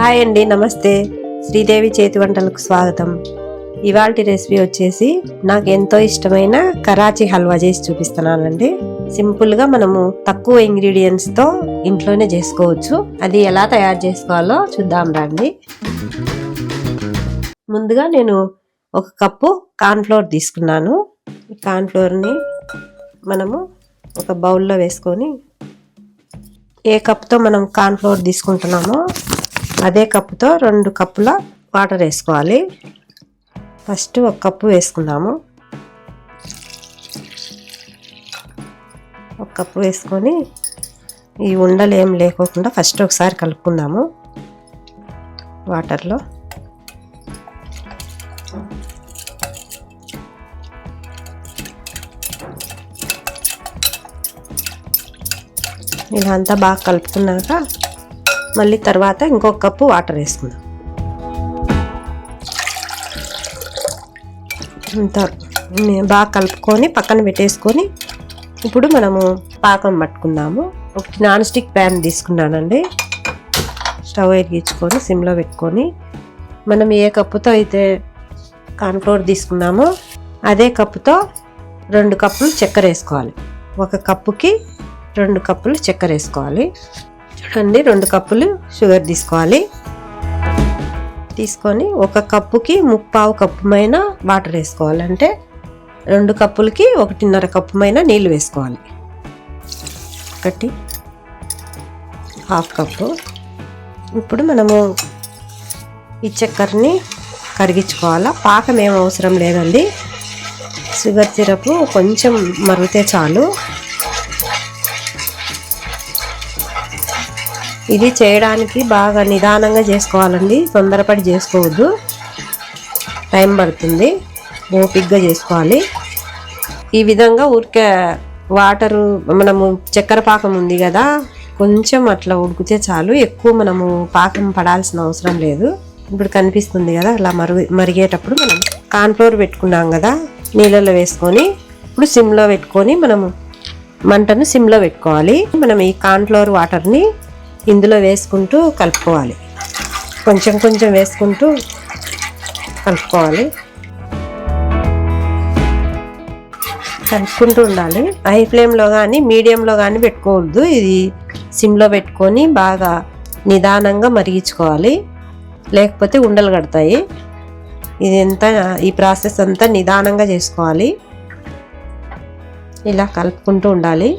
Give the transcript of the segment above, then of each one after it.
Hi అండి నమస్తే. శ్రీదేవి చేతి వంటలకు స్వాగతం. ఇవాళ రెసిపీ వచ్చేసి నాకు ఎంతో ఇష్టమైన కరాచీ హల్వా చేసి చూపిస్తున్నానండి. సింపుల్గా మనము తక్కువ ఇంగ్రీడియంట్స్తో ఇంట్లోనే చేసుకోవచ్చు. అది ఎలా తయారు చేసుకోవాలో చూద్దాం రండి. ముందుగా నేను ఒక కప్పు కార్న్ఫ్లోర్ తీసుకున్నాను. ఈ కార్న్ఫ్లోర్ని మనము ఒక బౌల్లో వేసుకొని ఏ కప్తో మనం కార్న్ఫ్లోర్ తీసుకుంటున్నామో అదే కప్పుతో రెండు కప్పుల వాటర్ వేసుకోవాలి. ఫస్ట్ ఒక కప్పు వేసుకుందాము. ఒక కప్పు వేసుకొని ఈ ఉండలు ఏం లేకోకుండా ఫస్ట్ ఒకసారి కలుపుకుందాము వాటర్లో. ఇలా అంతా బాగా కలుపుకున్నాక మళ్ళీ తర్వాత ఇంకొక కప్పు వాటర్ వేసుకుందాం. ఇంత బాగా కలుపుకొని పక్కన పెట్టేసుకొని ఇప్పుడు మనము పాకం పట్టుకుందాము. ఒకటి నాన్ స్టిక్ ప్యాన్ తీసుకున్నానండి. స్టవ్ ఎరిగించుకొని సిమ్లో పెట్టుకొని మనం ఏ కప్పుతో అయితే కార్న్ఫ్లోర్ తీసుకున్నామో అదే కప్పుతో రెండు కప్పులు చక్కెర వేసుకోవాలి. ఒక కప్పుకి రెండు కప్పులు చక్కెర వేసుకోవాలి. చూడండి రెండు కప్పులు షుగర్ తీసుకోవాలి. తీసుకొని ఒక కప్పుకి ముప్పావు కప్పుమైన వాటర్ వేసుకోవాలి. అంటే రెండు కప్పులకి ఒకటిన్నర కప్పుమైన నీళ్ళు వేసుకోవాలి. ఒకటి హాఫ్ కప్పు. ఇప్పుడు మనము ఈ చక్కెరని కరిగించుకోవాలా. పాకం ఏం అవసరం లేదండి. షుగర్ సిరప్ కొంచెం మరిగితే చాలు. ఇది చేయడానికి బాగా నిదానంగా చేసుకోవాలండి. తొందరపడి చేసుకోవద్దు. టైం పడుతుంది. ఓపిక్గా చేసుకోవాలి. ఈ విధంగా ఊరికే వాటరు మనము చక్కెర పాకం ఉంది కదా కొంచెం అట్లా ఉడికితే చాలు. ఎక్కువ మనము పాకం పడాల్సిన అవసరం లేదు. ఇప్పుడు కనిపిస్తుంది కదా అలా మరుగు మరిగేటప్పుడు మనం కాన్ఫ్లోర్ పెట్టుకున్నాం కదా నీళ్ళలో వేసుకొని ఇప్పుడు సిమ్లో పెట్టుకొని మనము మంటను సిమ్లో పెట్టుకోవాలి. మనం ఈ కాన్ఫ్లోర్ వాటర్ని ఇందులో వేసుకుంటూ కలుపుకోవాలి. కొంచెం కొంచెం వేసుకుంటూ కలుపుకోవాలి. కలుపుకుంటూ ఉండాలి. హై ఫ్లేమ్లో కానీ మీడియంలో కానీ పెట్టుకోవద్దు. ఇది సిమ్లో పెట్టుకొని బాగా నిదానంగా మరిగించుకోవాలి. లేకపోతే ఉండలు కడతాయి. ఇది ఎంత ఈ ప్రాసెస్ అంతా నిదానంగా చేసుకోవాలి. ఇలా కలుపుకుంటూ ఉండాలి.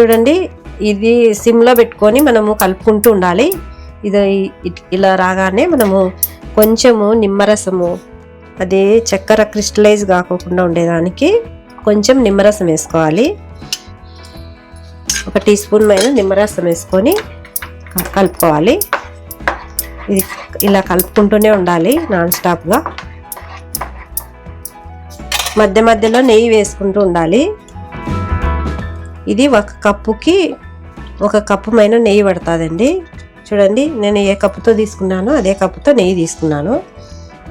చూడండి ఇది సిమ్లో పెట్టుకొని మనము కలుపుకుంటూ ఉండాలి. ఇది ఇలా రాగానే మనము కొంచెము నిమ్మరసము అది చక్కెర క్రిస్టలైజ్ కాకుండా ఉండేదానికి కొంచెం నిమ్మరసం వేసుకోవాలి. ఒక టీ స్పూన్ మీద నిమ్మరసం వేసుకొని కలుపుకోవాలి. ఇది ఇలా కలుపుకుంటూనే ఉండాలి నాన్ స్టాప్గా. మధ్య మధ్యలో నెయ్యి వేసుకుంటూ ఉండాలి. ఇది ఒక కప్పుకి ఒక కప్పు పైన నెయ్యి పడుతుందండి. చూడండి నేను ఏ కప్పుతో తీసుకున్నానో అదే కప్పుతో నెయ్యి తీసుకున్నాను.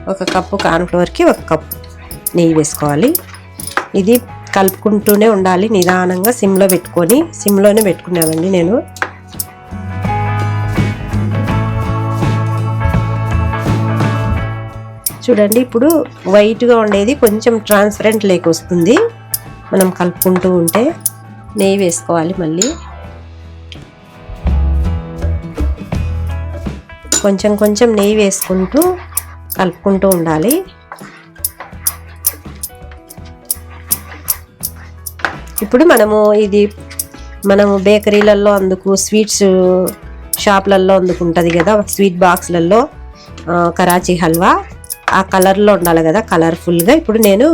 ఒక కప్పు కార్న్ఫ్లవర్కి ఒక కప్పు నెయ్యి వేసుకోవాలి. ఇది కలుపుకుంటూనే ఉండాలి నిదానంగా సిమ్లో పెట్టుకొని సిమ్లోనే పెట్టుకున్నానండి నేను. చూడండి ఇప్పుడు వైట్గా ఉండేది కొంచెం ట్రాన్స్పరెంట్ లేక వస్తుంది మనం కలుపుకుంటూ ఉంటే నెయ్యి వేసుకోవాలి మళ్ళీ. కొంచెం కొంచెం నెయ్యి వేసుకుంటూ కలుపుకుంటూ ఉండాలి. ఇప్పుడు మనము ఇది మనము బేకరీలలో అందుకు స్వీట్స్ షాప్లలో అందుకు ఉంటుంది కదా స్వీట్ బాక్స్లలో కరాచీ హల్వా. ఆ కలర్లో ఉండాలి కదా కలర్ఫుల్గా. ఇప్పుడు నేను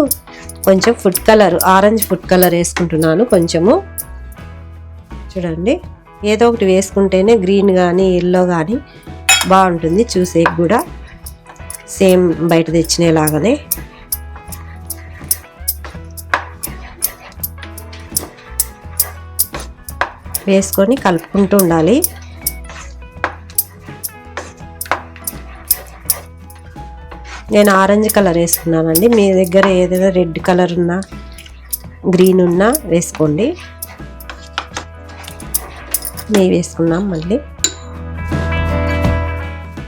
కొంచెం food colour orange food colour వేసుకుంటున్నాను కొంచెము. చూడండి ఏదో ఒకటి వేసుకుంటేనే గ్రీన్ కానీ ఎల్లో కానీ బాగుంటుంది. చూసే కూడా సేమ్ బయట తెచ్చినలాగానే. వేసుకొని కలుపుకుంటూ ఉండాలి. నేను ఆరెంజ్ కలర్ వేసుకున్నానండి. మీ దగ్గర ఏదైనా రెడ్ కలర్ ఉన్నా గ్రీన్ ఉన్నా వేసుకోండి. నెయ్యి వేసుకున్నాం మళ్ళీ.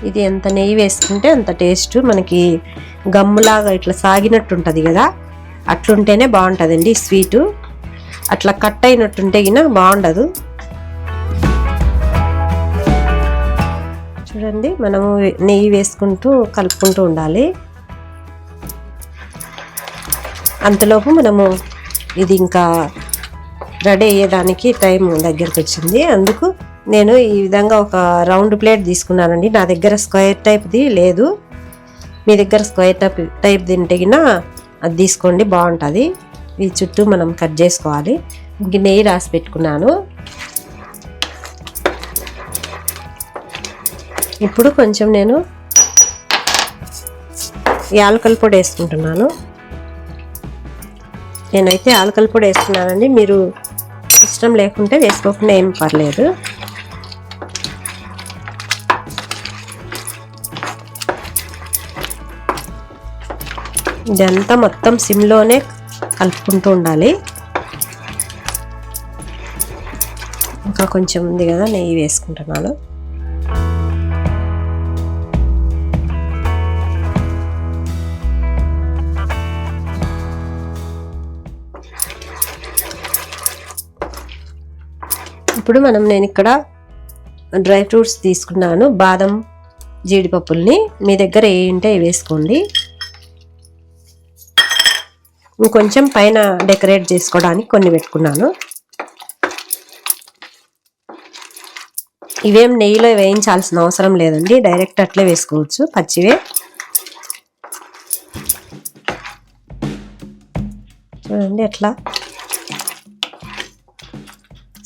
ఇది ఎంత నెయ్యి వేసుకుంటే అంత టేస్ట్ మనకి గమ్ములాగా ఇట్లా సాగినట్టు ఉంటుంది కదా? అట్లుంటేనే బాగుంటుందండి స్వీటు. అట్లా కట్ అయినట్టుంటే గిన బాగుండదు. చూడండి మనము నెయ్యి వేసుకుంటూ కలుపుకుంటూ ఉండాలి. అంతలోపు మనము ఇది ఇంకా రెడీ అయ్యేదానికి టైం దగ్గరికి వచ్చింది అందుకు నేను ఈ విధంగా ఒక రౌండ్ ప్లేట్ తీసుకున్నానండి. నా దగ్గర స్క్వేర్ టైప్ది లేదు. మీ దగ్గర స్క్వేర్ టైప్ టైప్ తింటగిన అది తీసుకోండి బాగుంటుంది. ఈ చుట్టూ మనం కట్ చేసుకోవాలి. ఇంక నెయ్యి రాసి పెట్టుకున్నాను. ఇప్పుడు కొంచెం నేను యాలకల పొడి వేసుకుంటున్నాను. నేనైతే ఆలకల పొడి వేసుకున్నానండి. మీరు ఇష్టం లేకుంటే వేసుకోకుండా ఏం పర్లేదు. ఇదంతా మొత్తం సిమ్లోనే కలుపుకుంటూ ఉండాలి. ఇంకా కొంచెం ఉంది కదా నెయ్యి వేసుకుంటున్నాను. ఇప్పుడు మనం నేను ఇక్కడ డ్రై ఫ్రూట్స్ తీసుకున్నాను. బాదం జీడిపప్పుల్ని మీ దగ్గర ఏ ఉంటే అవి వేసుకోండి. ఇంకొంచెం పైన డెకరేట్ చేసుకోవడానికి కొన్ని పెట్టుకున్నాను. ఇవేం నెయ్యిలో వేయించాల్సిన అవసరం లేదండి. డైరెక్ట్ అట్లే వేసుకోవచ్చు. పచ్చివే. చూడండి ఎట్లా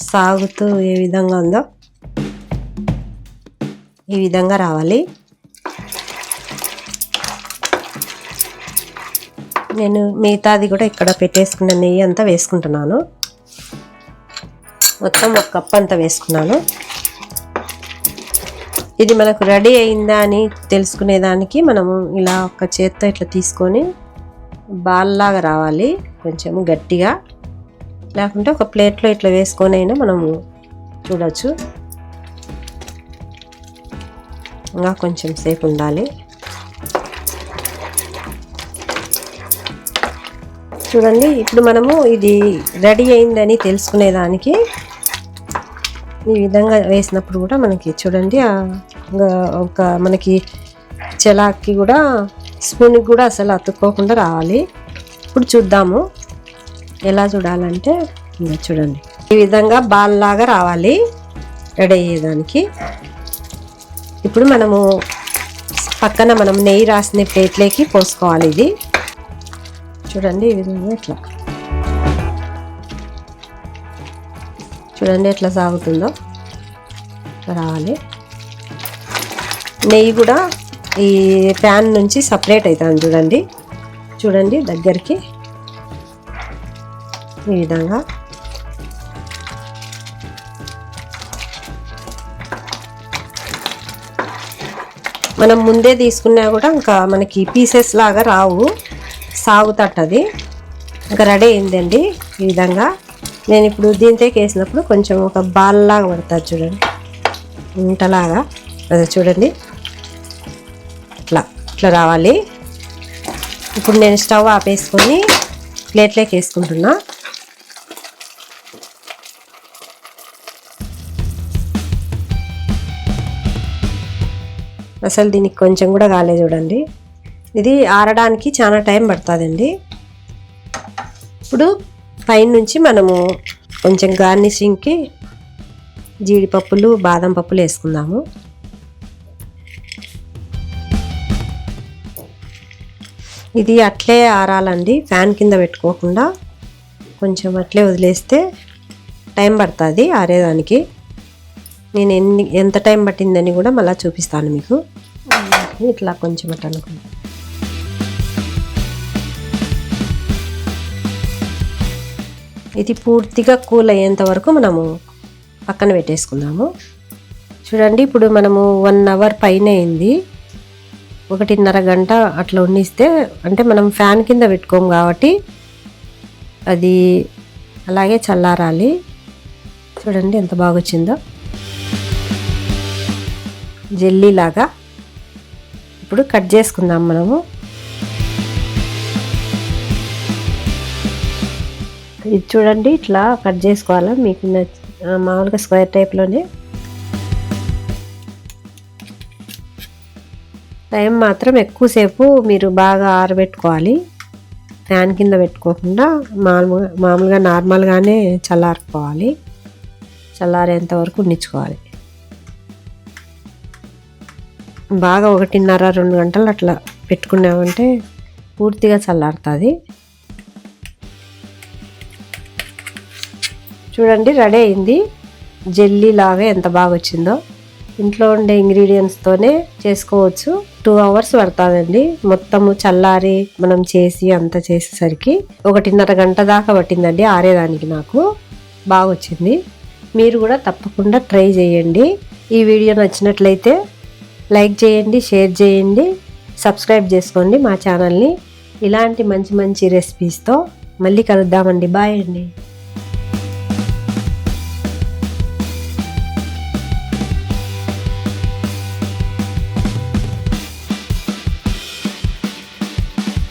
సాగుతూ ఏ విధంగా ఉందో. ఈ విధంగా రావాలి. నేను మిగతాది కూడా ఇక్కడ పెట్టేసుకున్న నెయ్యి అంతా వేసుకుంటున్నాను. మొత్తం ఒక కప్ అంతా వేసుకున్నాను. ఇది మనకు రెడీ అయిందా అని తెలుసుకునేదానికి మనము ఇలా ఒక చేత్తో ఇట్లా తీసుకొని బాల్లాగా రావాలి కొంచెము గట్టిగా. లేకుంటే ఒక ప్లేట్లో ఇట్లా వేసుకొని అయినా మనము చూడవచ్చు ఇంకా కొంచెం సేపు ఉండాలి. చూడండి ఇప్పుడు మనము ఇది రెడీ అయిందని తెలుసుకునేదానికి ఈ విధంగా వేసినప్పుడు కూడా మనకి చూడండి ఒక మనకి చెలాకి కూడా స్పూన్కి కూడా అసలు అతుక్కోకుండా రావాలి. ఇప్పుడు చూద్దాము ఎలా చూడాలంటే ఇంకా చూడండి. ఈ విధంగా బాల్ లాగా రావాలి రెడీ అయ్యేదానికి. ఇప్పుడు మనము పక్కన మనం నెయ్యి రాసిన ప్లేట్లోకి పోసుకోవాలి ఇది. చూడండి ఈ విధంగా ఇట్లా. చూడండి ఎట్లా సాగుతుందో. రావాలి. నెయ్యి కూడా ఈ ప్యాన్ నుంచి సపరేట్ అవుతుంది చూడండి. చూడండి దగ్గరికి. ఈ విధంగా. మనం ముందే తీసుకున్నా కూడా ఇంకా మనకి పీసెస్ లాగా రావు. సాగుతట్టది. ఇంకా రెడీ అయిందండి ఈ విధంగా. నేను ఇప్పుడు దీంతోకి వేసినప్పుడు కొంచెం ఒక బాల్లాగా పడుతుంది చూడండి. ఉంటలాగా అదే చూడండి. ఇట్లా ఇట్లా రావాలి. ఇప్పుడు నేను స్టవ్ ఆపేసుకొని ప్లేట్లోకి వేసుకుంటున్నా. అసలు దీనికి కొంచెం కూడా కాలేదు చూడండి. ఇది ఆరడానికి చాలా టైం పడుతుందండి. ఇప్పుడు పైన నుంచి మనము కొంచెం గార్నిషింగ్కి జీడిపప్పులు బాదం పప్పులు వేసుకుందాము. ఇది అట్లే ఆరాలండి ఫ్యాన్ కింద పెట్టుకోకుండా కొంచెం అట్లే వదిలేస్తే టైం పడుతుంది ఆరేదానికి. నేను ఎన్ని ఎంత టైం పట్టిందని కూడా మళ్ళీ చూపిస్తాను మీకు. ఇట్లా కొంచెం అట్లా అనుకుంటా ఇది పూర్తిగా కూల్ అయ్యేంత వరకు మనము పక్కన పెట్టేసుకుందాము. చూడండి ఇప్పుడు మనము వన్ అవర్ పైన అయింది. ఒకటిన్నర గంట అట్లా ఉండిస్తే అంటే మనం ఫ్యాన్ కింద పెట్టుకోము కాబట్టి అది అలాగే చల్లారాలి. చూడండి ఎంత బాగా వచ్చిందో జెల్లీ లాగా ఇప్పుడు కట్ చేసుకుందాం మనము. ఇది చూడండి ఇట్లా కట్ చేసుకోవాలి? మీకు మామూలుగా స్క్వేర్ టైప్లోనే టైం మాత్రం ఎక్కువసేపు మీరు బాగా ఆరబెట్టుకోవాలి. ఫ్యాన్ కింద పెట్టుకోకుండా మామూలుగా మామూలుగా నార్మల్గానే చల్లారుకోవాలి. చల్లారేంత వరకు ఉండించుకోవాలి. బాగా ఒకటిన్నర రెండు గంటలు అట్లా పెట్టుకున్నామంటే పూర్తిగా చల్లారుతుంది. చూడండి రెడీ అయింది. జెల్లీ లాగా ఎంత బాగా వచ్చిందో. ఇంట్లో ఉండే ఇంగ్రీడియంట్స్తోనే చేసుకోవచ్చు. టూ అవర్స్ పడుతుందండి. మొత్తము చల్లారి మనం చేసి అంత చేసేసరికి ఒకటిన్నర గంట దాకా పట్టిందండి ఆరేదానికి నాకు. బాగా వచ్చింది. మీరు కూడా తప్పకుండా ట్రై చేయండి. ఈ వీడియో నచ్చినట్లయితే లైక్ చేయండి షేర్ చేయండి సబ్స్క్రైబ్ చేసుకోండి మా ఛానల్ని. ఇలాంటి మంచి మంచి రెసిపీస్తో మళ్ళీ కలుద్దామండి. బాయ్ అండి.